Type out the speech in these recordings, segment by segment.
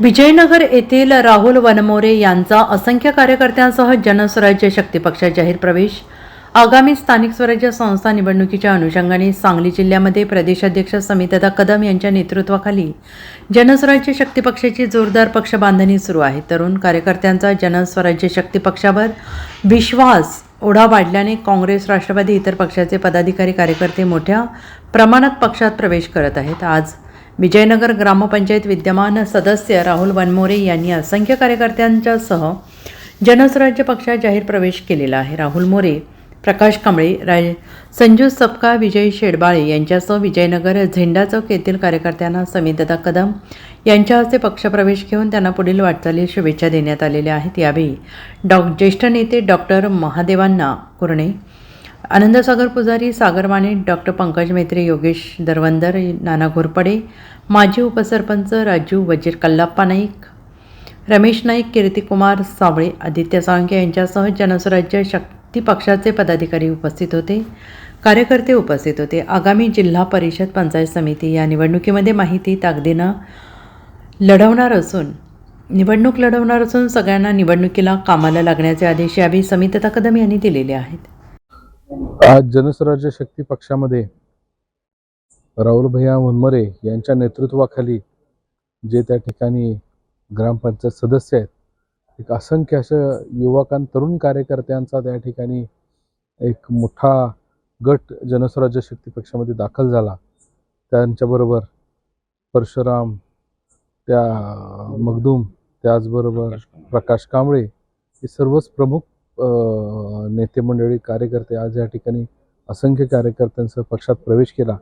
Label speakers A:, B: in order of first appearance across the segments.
A: विजयनगर येथील राहुल वनमोरे यांचा असंख्य कार्यकर्त्यांसह जनस्वराज्य शक्ती पक्षात जाहीर प्रवेश. आगामी स्थानिक स्वराज्य संस्था निवडणुकीच्या अनुषंगाने सांगली जिल्ह्यामध्ये प्रदेशाध्यक्ष समितदा कदम यांच्या नेतृत्वाखाली जनस्वराज्य शक्ती पक्षाची जोरदार पक्ष बांधणी सुरू आहे. तरुण कार्यकर्त्यांचा जनस्वराज्य शक्ती पक्षावर विश्वास ओढा वाढल्याने काँग्रेस राष्ट्रवादी इतर पक्षाचे पदाधिकारी कार्यकर्ते मोठ्या प्रमाणात पक्षात प्रवेश करत आहेत. आज विजयनगर ग्रामपंचायत विद्यमान सदस्य राहुल वनमोरे यांनी असंख्य कार्यकर्त्यांच्यासह जनस्वराज्य पक्षात जाहीर प्रवेश केलेला आहे. राहुल मोरे प्रकाश कांबळे राय संजू सपका विजय शेडबाळे यांच्यासह विजयनगर झेंडा चौक येथील कार्यकर्त्यांना समितदा कदम यांच्या हस्ते पक्षप्रवेश घेऊन त्यांना पुढील वाटचालीस शुभेच्छा देण्यात आलेल्या आहेत. यावेळी डॉ ज्येष्ठ नेते डॉक्टर महादेवांना कुरणे आनंदसागर पुजारी सागर माने डॉक्टर पंकज मेत्रे योगेश दरवंदर नाना घोरपडे माजी उपसरपंच राजू वजीर कल्लाप्पा नाईक रमेश नाईक कीर्तिकुमार सावळे आदित्य साळुंके यांच्यासह जनस्वराज्य शक्ती पक्षाचे पदाधिकारी उपस्थित होते. कार्यकर्ते उपस्थित होते. आगामी जिल्हा परिषद पंचायत समिती या निवडणुकीमध्ये माहिती ताकदीनं लढवणार असून निवडणूक लढवणार असून सगळ्यांना निवडणुकीला कामाला लागण्याचे आदेश यावेळी समितता कदम यांनी दिलेले आहेत.
B: आज जनस्वराज्य शक्ती पक्षामध्ये राहुल भैया मुनमरे यांच्या नेतृत्वाखाली जे त्या ठिकाणी ग्रामपंचायत सदस्य आहेत एक असंख्य असं युवकां तरुण कार्यकर्त्यांचा त्या ठिकाणी एक मोठा गट जनस्वराज्य शक्ती पक्षामध्ये दाखल झाला. त्यांच्याबरोबर परशुराम त्या मगदूम त्याचबरोबर प्रकाश कांबळे हे सर्वच प्रमुख नेते मंडळी कार्यकर्ते आज या ठिकाणी असंख्य कार्यकर्त्यांसह पक्षात प्रवेश केला.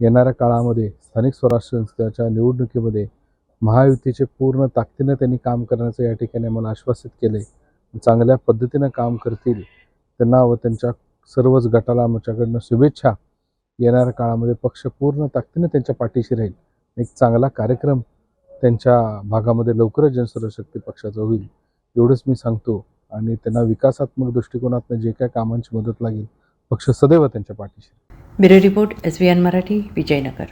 B: येणाऱ्या काळामध्ये स्थानिक स्वराज्य संस्थेच्या निवडणुकीमध्ये महायुतीचे पूर्ण ताकदीनं त्यांनी काम करण्याचं या ठिकाणी आम्हाला आश्वासित केले चांगल्या पद्धतीनं काम करतील त्यांना व त्यांच्या सर्वच गटाला आमच्याकडनं शुभेच्छा. येणाऱ्या काळामध्ये पक्ष पूर्ण ताकदीनं त्यांच्या पाठीशी राहील. एक चांगला कार्यक्रम त्यांच्या भागामध्ये लवकरच जनस्वराज्य शक्ती पक्षाचा होईल. एवढंच मी सांगतो. आणि त्यांना विकासात्मक दृष्टिकोनातनं जे काय कामांची मदत लागेल पक्ष सदैव त्यांच्या पाठीशी
A: bureau report S Marathi Vijaynagar.